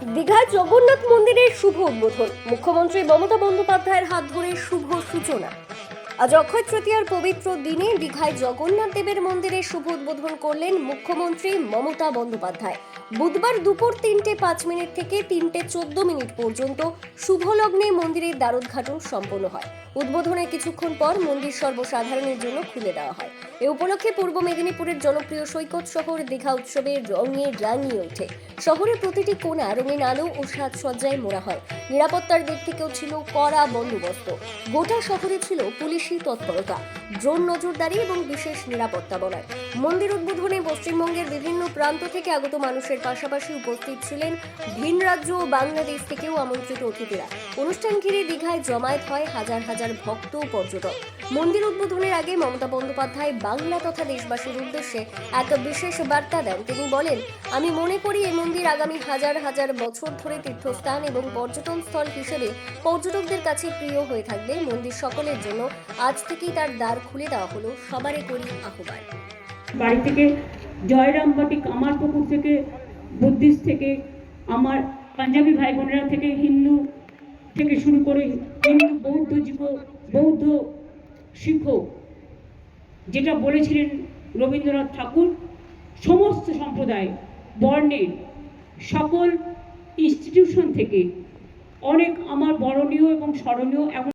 দীঘায় জগন্নাথ মন্দিরের শুভ উদ্বোধন। মুখ্যমন্ত্রী মমতা বন্দ্যোপাধ্যায়ের হাত ধরে শুভ সূচনা। আজ অক্ষয় তৃতীয়ার পবিত্র দিনে দীঘায় জগন্নাথ দেবের মন্দিরের শুভ উদ্বোধন করলেন মুখ্যমন্ত্রী মমতা বন্দ্যোপাধ্যায়। বুধবার দুপুর তিনটে পাঁচ মিনিট থেকে তিনটে চোদ্দ মিনিট পর্যন্ত শুভ লগ্নে মন্দিরের দ্বারোদ্ঘাটন সম্পন্ন হয়। উদ্বোধনের কিছুক্ষণ পর মন্দির সর্বসাধারণের জন্য খুলে দেওয়া হয়। এ উপলক্ষে পূর্ব মেদিনীপুরের জনপ্রিয় সৈকত শহর দীঘা উৎসবের রঙে রাঙিয়ে ওঠে। শহরের প্রতিটি কোণা রঙিন আলো ও সাজসজ্জায় মোড়া হয়। নিরাপত্তার দিক থেকেও ছিল কড়া বন্দোবস্ত। গোটা শহরে ছিল পুলিশি তৎপরতা। ড্রোন নজরদারি এবং বিশেষ নিরাপত্তা বলায়। মন্দির উদ্বোধনে পশ্চিমবঙ্গের বিভিন্ন প্রান্ত থেকে আগত মানুষের পাশাপাশি উপস্থিত ছিলেন ভিন রাজ্য ও বাংলাদেশ থেকেও আমন্ত্রিত অতিথিরা। অনুষ্ঠান ঘিরে দীঘায় জমায়েত হয় হাজার হাজার ভক্ত ও পর্যটক। মন্দির উদ্বোধনের আগে মমতা বন্দ্যোপাধ্যায় বাংলা তথা দেশবাসীর উদ্দেশ্যে এক বিশেষ বার্তা দেন। তিনি বলেন, আমি মনে করি এই মন্দির আগামী হাজার হাজার বছর ধরে তীর্থস্থান এবং পর্যটন স্থল হিসেবে পর্যটকদের কাছে প্রিয় হয়ে থাকবে। মন্দির সকলের জন্য আজ থেকেই তার দ্বার খুলে দেওয়া হলো সবারই করি আহ্বান। বাড়ি থেকে জয়রামবাটি কামারপুকুর থেকে, বুদ্ধিস্ট থেকে, আমার পাঞ্জাবি ভাই বোনেরা থেকে, হিন্দু থেকে শুরু করে হিন্দু, বৌদ্ধ জীব, বৌদ্ধ শিখ, যেটা বলেছিলেন রবীন্দ্রনাথ ঠাকুর, সমস্ত সম্প্রদায়, বর্ণের সকল ইনস্টিটিউশন থেকে অনেক আমার বরণীয় এবং স্মরণীয়, এমন